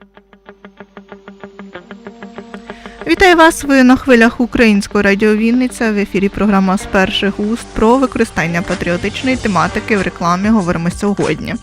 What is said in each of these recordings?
Thank you. Вітаю вас! Ви на хвилях Українського радіо Вінниця. В ефірі програма з перших уст про використання патріотичної тематики в рекламі. Говоримо сьогодні.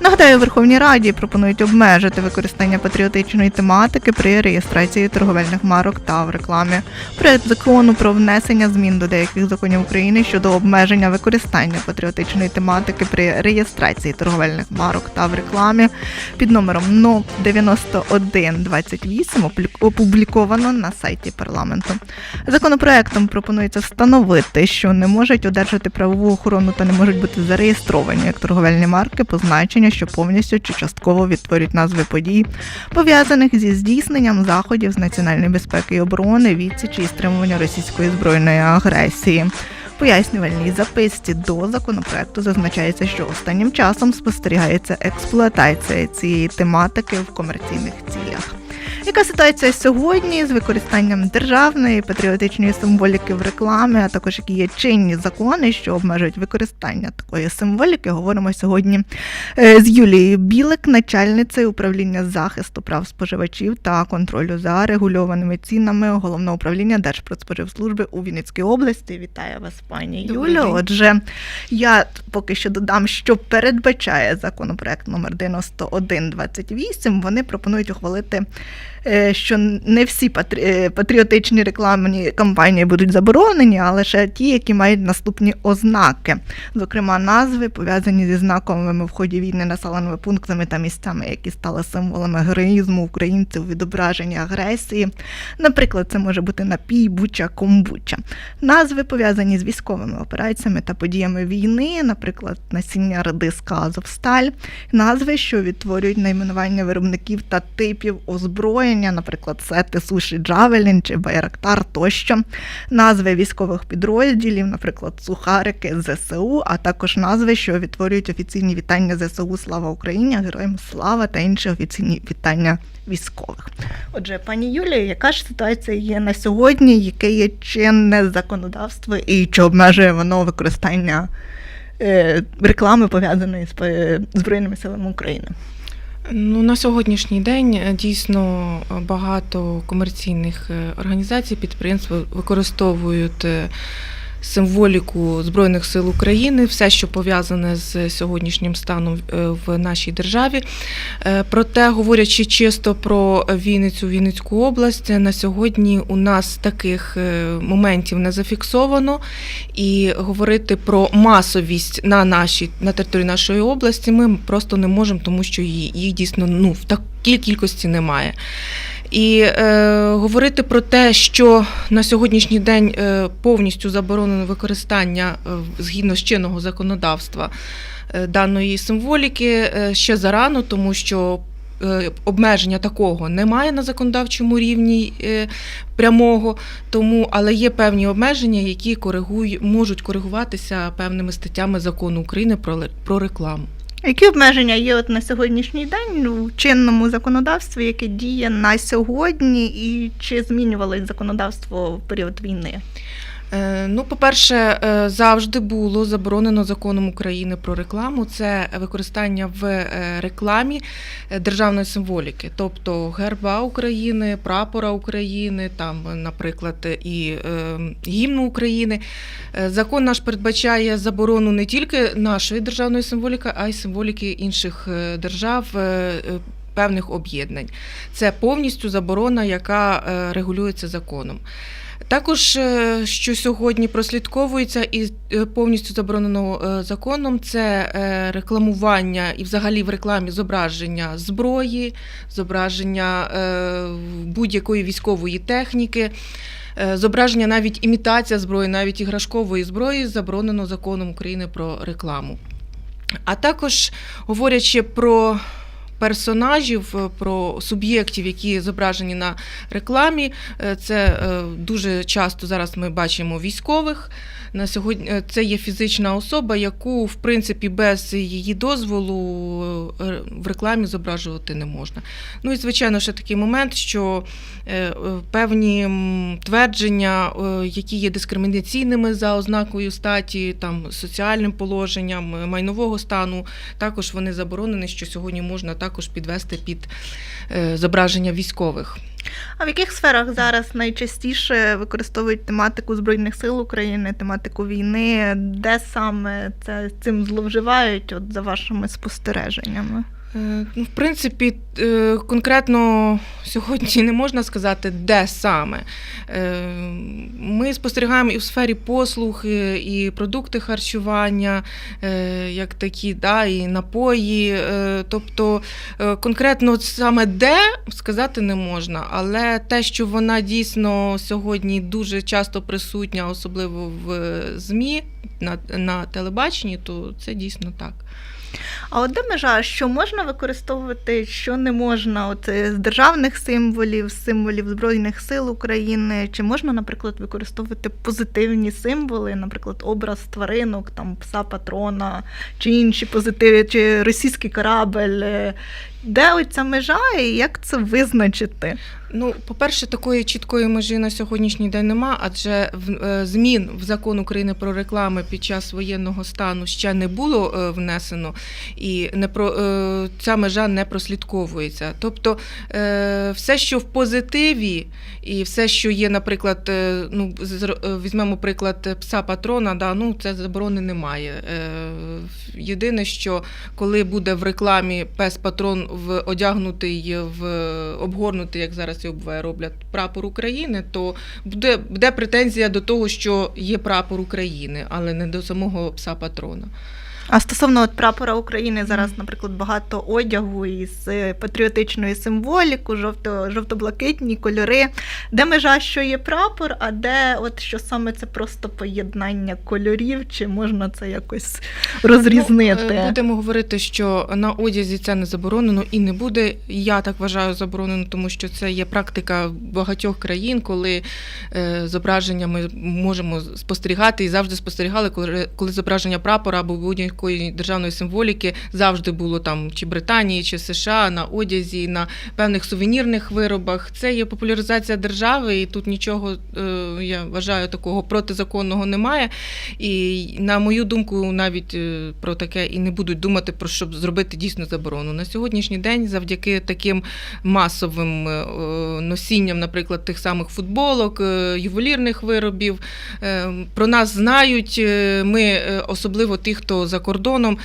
Нагадаю, Верховній Раді пропонують обмежити використання патріотичної тематики при реєстрації торговельних марок та в рекламі. Проект закону про внесення змін до деяких законів України щодо обмеження використання патріотичної тематики при реєстрації торговельних марок та в рекламі під номером НО 9128 опубліковано на сайті парламенту. Законопроектом пропонується встановити, що не можуть одержати правову охорону та не можуть бути зареєстровані як торговельні марки, позначення, що повністю чи частково відтворюють назви подій, пов'язаних зі здійсненням заходів з національної безпеки і оборони, відсічі і стримування російської збройної агресії. Пояснювальній записці до законопроекту зазначається, що останнім часом спостерігається експлуатація цієї тематики в комерційних цілях. Яка ситуація сьогодні з використанням державної патріотичної символіки в рекламі, а також які є чинні закони, що обмежують використання такої символіки? Говоримо сьогодні е, з Юлією Білик, начальницею управління захисту прав споживачів та контролю за регульованими цінами головного управління Держпродспоживслужби у Вінницькій області. Вітаю вас, пані Добрий Юлю. день. Отже, я поки що додам, що передбачає законопроект номер 9128. Вони пропонують ухвалити, що не всі е, патріотичні рекламні кампанії будуть заборонені, а лише ті, які мають наступні ознаки, зокрема назви, пов'язані зі знаковими в ході війни населеними пунктами та місцями, які стали символами героїзму українців, відображення агресії. Наприклад, це може бути напій, буча, комбуча. Назви пов'язані з військовими операціями та подіями війни, наприклад, насіння радиска Азовсталь, назви, що відтворюють найменування виробників та типів озброєння, наприклад, сети суші Джавелін чи Байрактар тощо, назви військових підрозділів, наприклад, сухарики ЗСУ, а також назви, що відтворюють офіційні вітання ЗСУ Слава Україні, Героям Слава та інші офіційні вітання військових. Отже, пані Юлія, яка ж ситуація є на сьогодні? Яке є чинне законодавство і чи обмежує воно використання е, реклами пов'язаної з е, Збройними силами України? Ну, на сьогоднішній день е, дійсно е, багато комерційних е, організацій, підприємств використовують символіку Збройних сил України, все, що пов'язане з сьогоднішнім станом е, в нашій державі. Е, Проте, говорячи чисто про Вінницю, Вінницьку область, на сьогодні у нас таких е, моментів не зафіксовано. І говорити про масовість на нашій на території нашої області ми просто не можемо, тому що її, їх дійсно ну в такій кількості немає. І е, говорити про те, що на сьогоднішній день е, повністю заборонено використання е, згідно з чинного законодавства е, даної символіки ще зарано, тому що обмеження такого немає на законодавчому рівні прямого, тому але є певні обмеження, які коригують можуть коригуватися певними статтями закону України про рекламу. Які обмеження є от на сьогоднішній день у чинному законодавстві, яке діє на сьогодні, і чи змінювалось законодавство в період війни? Е, Ну, по-перше, е, завжди було заборонено законом України про рекламу це використання в е, рекламі державної символіки, тобто герба України, прапора України, там, наприклад, і гімну України. Закон наш передбачає заборону не тільки нашої державної символіки, а й символіки інших держав. Певних об'єднань це повністю заборона, яка регулюється законом. Також, е, що сьогодні прослідковується і е, повністю заборонено е, законом, це рекламування і взагалі в рекламі зображення зброї, зображення будь-якої військової техніки. Зображення навіть імітація зброї, навіть іграшкової зброї заборонено законом України про рекламу. А також говорячи про персонажів, е, про суб'єктів, які зображені на рекламі. Е, Це е, дуже часто зараз ми бачимо військових. На сьогодні це є фізична особа, яку в принципі без її дозволу в рекламі зображувати не можна. Ну і звичайно, ще такий момент, що певні твердження, які є дискримінаційними за ознакою статі, там соціальним положенням, майнового стану, також вони заборонені, що сьогодні можна також також підвести під е, зображення військових. А в яких сферах зараз найчастіше використовують тематику Збройних сил України, тематику війни? Де саме це цим зловживають, от за вашими спостереженнями? Е, Ну, в принципі, е, конкретно сьогодні не можна сказати, де саме. Е, Ми спостерігаємо і в сфері послуг, і продукти харчування, як такі, да, і напої. Тобто конкретно саме де сказати не можна, але те, що вона дійсно сьогодні дуже часто присутня, особливо в ЗМІ на, на телебаченні, то це дійсно так. А от де межа, що можна використовувати, що не можна? От е, з державних символів, символів Збройних сил України, чи можна, наприклад, використовувати позитивні символи, наприклад, образ тваринок, там пса патрона, чи інші позитиви, чи російський корабель? Де оця межа і як це визначити? Ну, по-перше, такої чіткої межі на сьогоднішній день нема, адже в- е, змін в закон України про реклами під час воєнного стану ще не було е, внесено, і не про е, ця межа не прослідковується. Тобто, все, що в позитиві, і все, що є, наприклад, ну візьмемо приклад пса патрона, да, ну це заборони немає. Єдине, що коли буде в рекламі пес патрон в одягнутий в обгорнутий, як зараз і обве роблять прапор України, то буде, буде претензія до того, що є прапор України, але не до самого пса патрона. А стосовно от прапора України зараз, наприклад, багато одягу із е, патріотичною символікою, жовто, жовто-блакитні кольори. Де межа, що є прапор, а де от що саме це просто поєднання кольорів, чи можна це якось розрізнити? Ну, будемо говорити, що на одязі це не заборонено і не буде. Я так вважаю заборонено, тому що це є практика багатьох країн, коли е, зображення ми можемо спостерігати і завжди спостерігали, коли, коли зображення прапора або будь-якої державної символіки завжди було там чи Британії, чи США на одязі, на певних сувенірних виробах. Це є популяризація держави, і тут нічого е, я вважаю такого протизаконного немає. І на мою думку, навіть е, про таке і не будуть думати про щоб зробити дійсно заборону. На сьогоднішній день, завдяки таким масовим е, носінням, наприклад, тих самих футболок, ювелірних виробів, про нас знають. Ми особливо ті, хто за кордоном.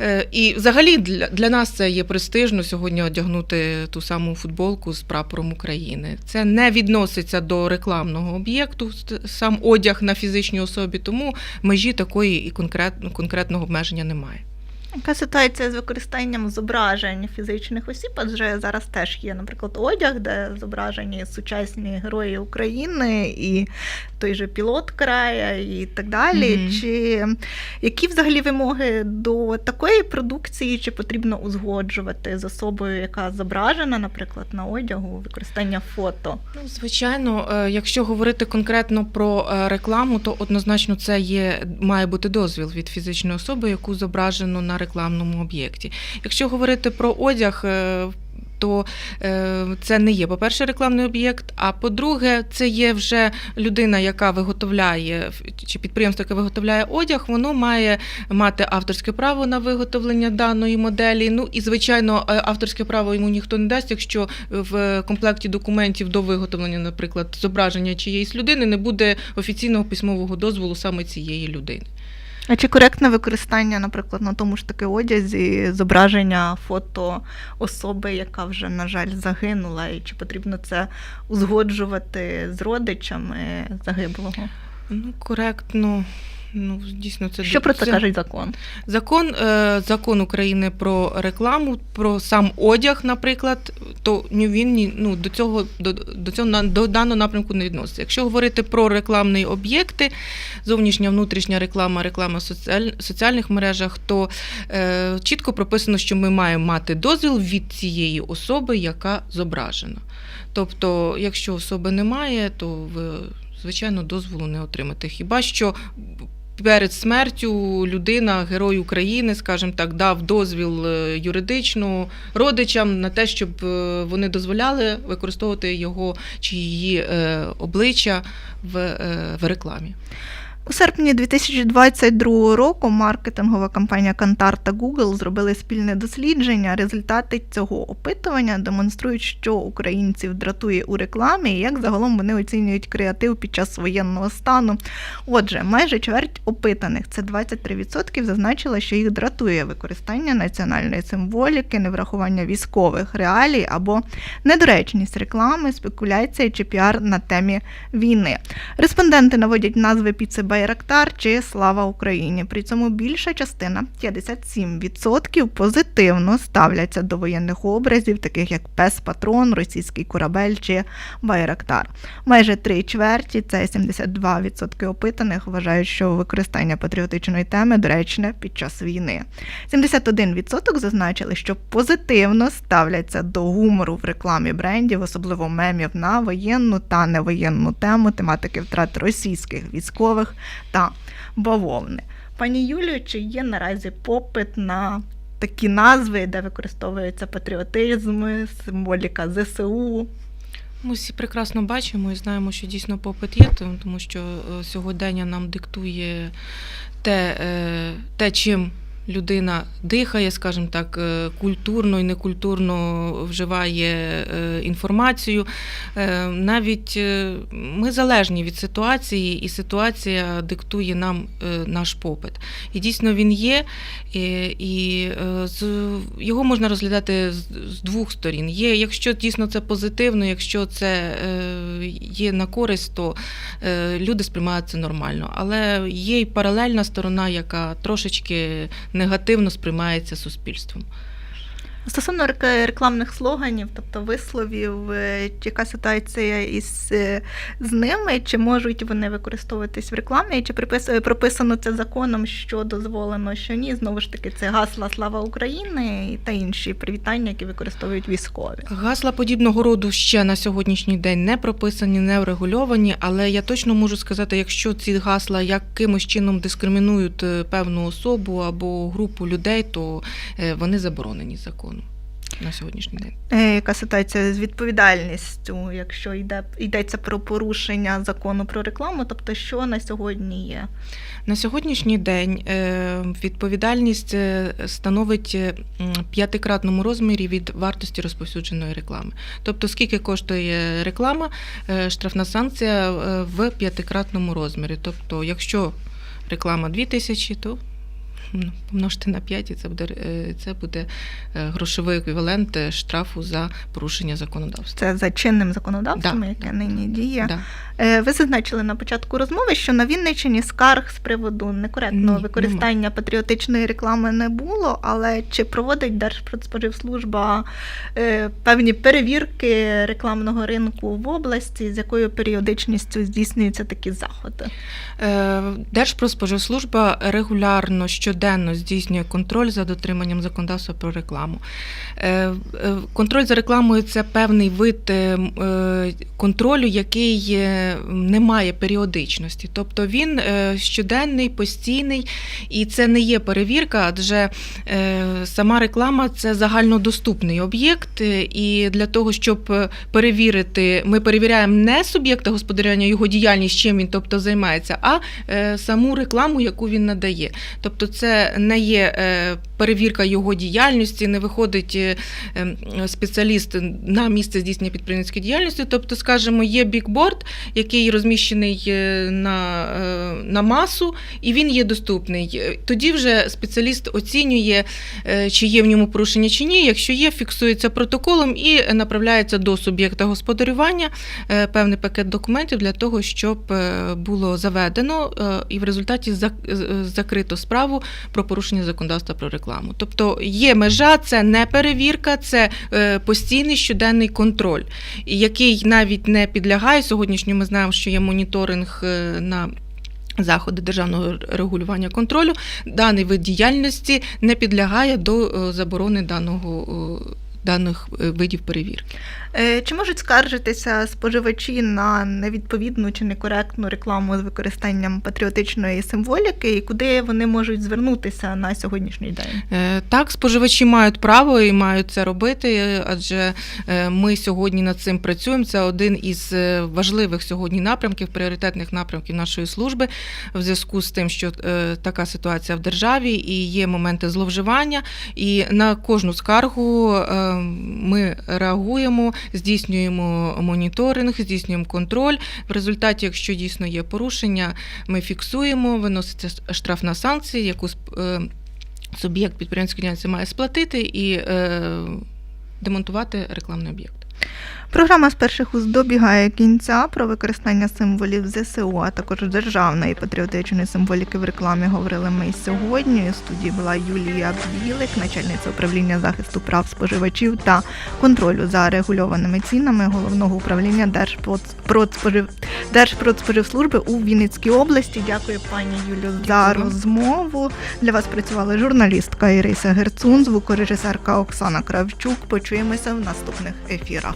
Е, І взагалі для, для нас це є престижно сьогодні одягнути ту саму футболку з прапором України. Це не відноситься до рекламного об'єкту, сам одяг на фізичній особі, тому межі такої і конкрет, конкретного обмеження немає. Яка ситуація з використанням зображень фізичних осіб? Адже зараз теж є, наприклад, одяг, де зображені сучасні герої України і той же пілот края і так далі. Мгм. Чи які взагалі вимоги до такої продукції, чи потрібно узгоджувати з особою, яка зображена, наприклад, на одягу, використання фото? Ну, звичайно, е, якщо говорити конкретно про е, рекламу, то однозначно це є має бути дозвіл від фізичної особи, яку зображено на рекламному об'єкті. Якщо говорити про одяг. е, То е, це не є, по-перше, рекламний об'єкт. А по-друге, це є вже людина, яка виготовляє чи підприємство, яке виготовляє одяг, воно має мати авторське право на виготовлення даної моделі. Ну і звичайно, е, авторське право йому ніхто не дасть, якщо в комплекті документів до виготовлення, наприклад, зображення чиєїсь людини не буде офіційного письмового дозволу саме цієї людини. А чи коректне використання, наприклад, на тому ж таки одязі, зображення фото особи, яка вже, на жаль, загинула, і чи потрібно це узгоджувати з родичами загиблого? Ну, коректно. Ну, дійсно, це Що про це каже закон? Закон, е, закон України про рекламу, про сам одяг, наприклад, то ні він ні ну до цього до, до цього до даного напрямку не відноситься. Якщо говорити про рекламні об'єкти, зовнішня внутрішня реклама, реклама в соціаль, соціальних мережах, то е, чітко прописано, що ми маємо мати дозвіл від цієї особи, яка зображена. Тобто, якщо особи немає, то ви звичайно дозволу не отримаєте. Хіба що перед смертю людина, герой України, скажімо так, дав дозвіл е, юридично родичам на те, щоб е, вони дозволяли використовувати його чи її е, обличчя в, в рекламі. У серпні 2022 року маркетингова компанія Kantar та Google зробили спільне дослідження. Результати цього опитування демонструють, що українців дратує у рекламі і як загалом вони оцінюють креатив під час воєнного стану. Отже, майже чверть опитаних, це 23%, зазначили, що їх дратує використання національної символіки, неврахування військових реалій або недоречність реклами, спекуляція чи піар на темі війни. Респонденти наводять назви піци Байрактар чи Слава Україні. При цьому більша частина 57% позитивно ставляться до воєнних образів, таких як Пес Патрон, російський корабель чи Байрактар. Майже три чверті, це 72% опитаних, вважають, що використання патріотичної теми доречне під час війни. 71% зазначили, що позитивно ставляться до гумору в рекламі брендів, особливо мемів на воєнну та невоєнну тему, тематики втрат російських військових та бавовни. Пані Юлію, чи є наразі попит на такі назви, де використовується патріотизм, символіка ЗСУ? Ми всі прекрасно бачимо і знаємо, що дійсно попит є, тому- що е, сьогодення нам диктує те, е, те чим людина дихає, скажімо так, е, культурно і некультурно вживає е, інформацію. Е, Навіть ми залежні від ситуації, і ситуація диктує нам наш попит. І дійсно він є, і, його можна розглядати з, двох сторін. Є, якщо дійсно це позитивно, якщо це є на користь, то люди сприймають це нормально. Але є й паралельна сторона, яка трошечки негативно сприймається суспільством. Стосовно рекламних слоганів, тобто висловів, е, яка ситуація із е, з ними, чи можуть вони використовуватись в рекламі, чи е, прописано це законом, що дозволено, що ні. Знову ж таки, це гасла Слава України та інші привітання, які використовують військові. Гасла подібного роду ще на сьогоднішній день не прописані, не врегульовані, але я точно можу сказати, якщо ці гасла якимось чином дискримінують певну особу або групу людей, то вони заборонені законом на сьогоднішній день. Е, Яка ситуація з відповідальністю, якщо йде йдеться про порушення закону про рекламу, тобто що на сьогодні є? На сьогоднішній день е, відповідальність е, становить п'ятикратному розмірі від вартості розповсюдженої реклами. Тобто, скільки коштує реклама, штрафна санкція в п'ятикратному розмірі. Тобто, якщо реклама 2 тисячі, то м, помножте на 5, і це буде, е, це буде е, грошовий еквівалент е, штрафу за порушення законодавства. Це за чинним законодавством, Да, яке да. нині діє. Да. Ви зазначили на початку розмови, що на Вінниччині скарг з приводу некоректного Ні, використання патріотичної реклами не було, але чи проводить Держпродспоживслужба певні перевірки рекламного ринку в області, з якою періодичністю здійснюються такі заходи? Держпродспоживслужба регулярно щоденно здійснює контроль за дотриманням законодавства про рекламу. Е, е, Контроль за рекламою це певний вид е, контролю, який не має періодичності. Тобто він щоденний, постійний, і це не є перевірка, адже сама реклама це загальнодоступний об'єкт. І для того, щоб перевірити, ми перевіряємо не суб'єкта господарювання, його діяльність, чим він тобто займається, а саму рекламу, яку він надає. Тобто, це не є е, перевірка його діяльності, не виходить е, ем, спеціаліст на місце здійснення підприємницької діяльності. Тобто, скажімо, є бікборд, який розміщений е, на, на масу, і він є доступний. Тоді вже спеціаліст оцінює, чи є в ньому порушення чи ні. Якщо є, фіксується протоколом і направляється до суб'єкта господарювання певний пакет документів для того, щоб було заведено і в результаті зак- закрито справу про порушення законодавства про рекламу. Тобто є межа, це не перевірка, це е, постійний щоденний контроль, який навіть не підлягає сьогоднішньому. Ми знаємо, що є моніторинг е, на. Заходи державного регулювання контролю даний вид діяльності не підлягає до е, заборони даного даних е, видів перевірки. Е, Чи можуть скаржитися споживачі на невідповідну чи некоректну рекламу з використанням патріотичної символіки, і куди вони можуть звернутися на сьогоднішній день? Е, Так, споживачі мають право і мають це робити, адже ми сьогодні над цим працюємо. Це один із важливих сьогодні напрямків, пріоритетних напрямків нашої служби в зв'язку з тим, що така ситуація в державі і є моменти зловживання. І на кожну скаргу ми реагуємо, здійснюємо моніторинг, здійснюємо контроль. В результаті, якщо дійсно є порушення, ми фіксуємо, виноситься штрафна санкція, яку е, суб'єкт підприємської діяльності має сплатити і е, демонтувати рекламний об'єкт. Програма з перших уст добігає кінця про використання символів ЗСУ, а також державної патріотичної символіки в рекламі. Говорили ми і сьогодні. У студії була Юлія Білик, начальниця управління захисту прав споживачів та контролю за регульованими цінами головного управління Держпродспожив... Держпродспоживслужби у Вінницькій області. Дякую, пані Юлю, за розмову. Для вас працювала журналістка Іриса Герцун, звукорежисерка Оксана Кравчук. Почуємося в наступних ефірах.